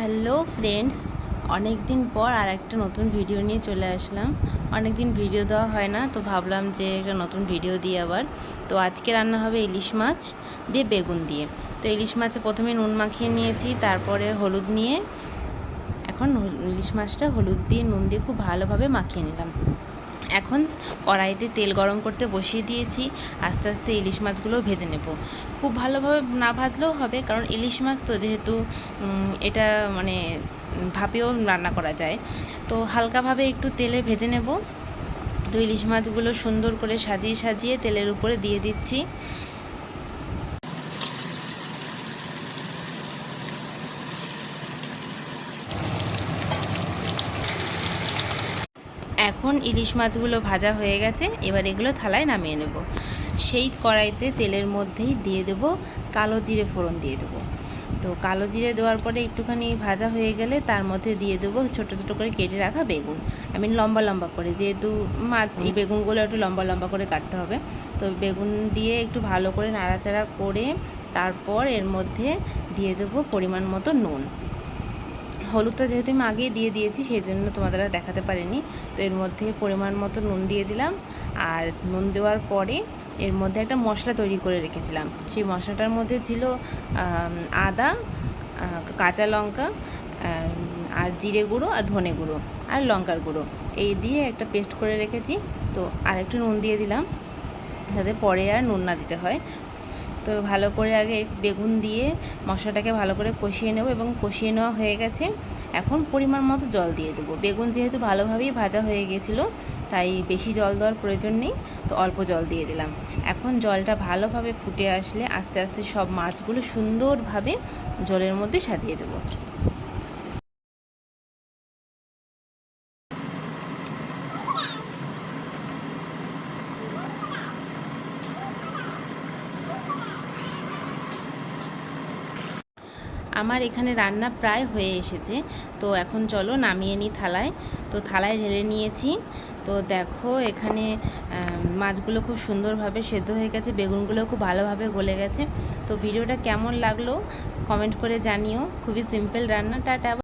Hello friends অনেক দিন পর আর একটা নতুন ভিডিও নিয়ে চলে আসলাম। অনেক দিন ভিডিও দেওয়া হয় না, তো ভাবলাম যে একটা নতুন ভিডিও দিই আবার। তো আজকে রান্না হবে ইলিশ মাছ দিয়ে বেগুন দিয়ে। তো ইলিশ মাছে প্রথমে নুন মাখিয়ে নিয়েছি, তারপরে হলুদ নিয়ে। এখন ইলিশ মাছটা হলুদ দিয়ে নুন দিয়ে খুব ভালোভাবে মাখিয়ে নিলাম। এখন কড়াইতে তেল গরম করতে বসিয়ে দিয়েছি। আস্তে আস্তে ইলিশ মাছগুলো ভেজে নেব। খুব ভালোভাবে না ভাজলেও হবে, কারণ ইলিশ মাছ তো যেহেতু এটা মানে ভাপেও রান্না করা যায়। তো হালকাভাবে একটু তেলে ভেজে নেব। তো ইলিশ মাছগুলো সুন্দর করে সাজিয়ে সাজিয়ে তেলের উপরে দিয়ে দিচ্ছি। এখন ইলিশ মাছগুলো ভাজা হয়ে গেছে, এবার এগুলো থালায় নামিয়ে নেব। সেই কড়াইতে তেলের মধ্যেই দিয়ে দেব কালো জিরে ফোড়ন দিয়ে দেবো। তো কালো জিরে দেওয়ার পরে একটুখানি ভাজা হয়ে গেলে তার মধ্যে দিয়ে দেবো ছোট ছোট করে কেটে রাখা বেগুন। আমি লম্বা লম্বা করে, যেহেতু মাছ বেগুনগুলো একটু লম্বা লম্বা করে কাটতে হবে। তো বেগুন দিয়ে একটু ভালো করে নাড়াচাড়া করে তারপর এর মধ্যে দিয়ে দেবো পরিমাণ মতো নুন। হলুদটা যেহেতু আমি আগেই দিয়ে দিয়েছি, সেই জন্য তোমাদের আর দেখাতে পারিনি। তো এর মধ্যে পরিমাণ মতো নুন দিয়ে দিলাম। আর নুন দেওয়ার পরে এর মধ্যে একটা মশলা তৈরি করে রেখেছিলাম। সেই মশলাটার মধ্যে ছিল আদা কাঁচা লঙ্কা আর জিরে গুঁড়ো আর ধনে গুঁড়ো আর লঙ্কার গুঁড়ো। এই দিয়ে একটা পেস্ট করে রেখেছি। তো আর একটু নুন দিয়ে দিলাম। যাতে পরে আর নুন না দিতে হয়। তো ভালো করে আগে বেগুন দিয়ে মশলাটাকে ভালো করে কষিয়ে নেব এবং কষিয়ে নেওয়া হয়ে গেছে। এখন পরিমাণ মতো জল দিয়ে দেবো। বেগুন যেহেতু ভালোভাবেই ভাজা হয়ে গেছিল, তাই বেশি জল দেওয়ার প্রয়োজন নেই, তো অল্প জল দিয়ে দিলাম। এখন জলটা ভালোভাবে ফুটে আসলে আস্তে আস্তে সব মাছগুলো সুন্দরভাবে জলের মধ্যে সাজিয়ে দেবো। আমার এখানে রান্না প্রায় হয়ে এসেছে। তো এখন চলো নামিয়ে নিই থালায়। তো থালায় ঢেলে নিয়েছি। তো দেখো এখানে মাছগুলো খুব সুন্দরভাবে সেদ্ধ হয়ে গেছে বেগুনগুলো খুব ভালোভাবে গলে গেছে। তো ভিডিওটা কেমন লাগল, কমেন্ট করে জানিও। খুবই সিম্পল রান্না, টাটা।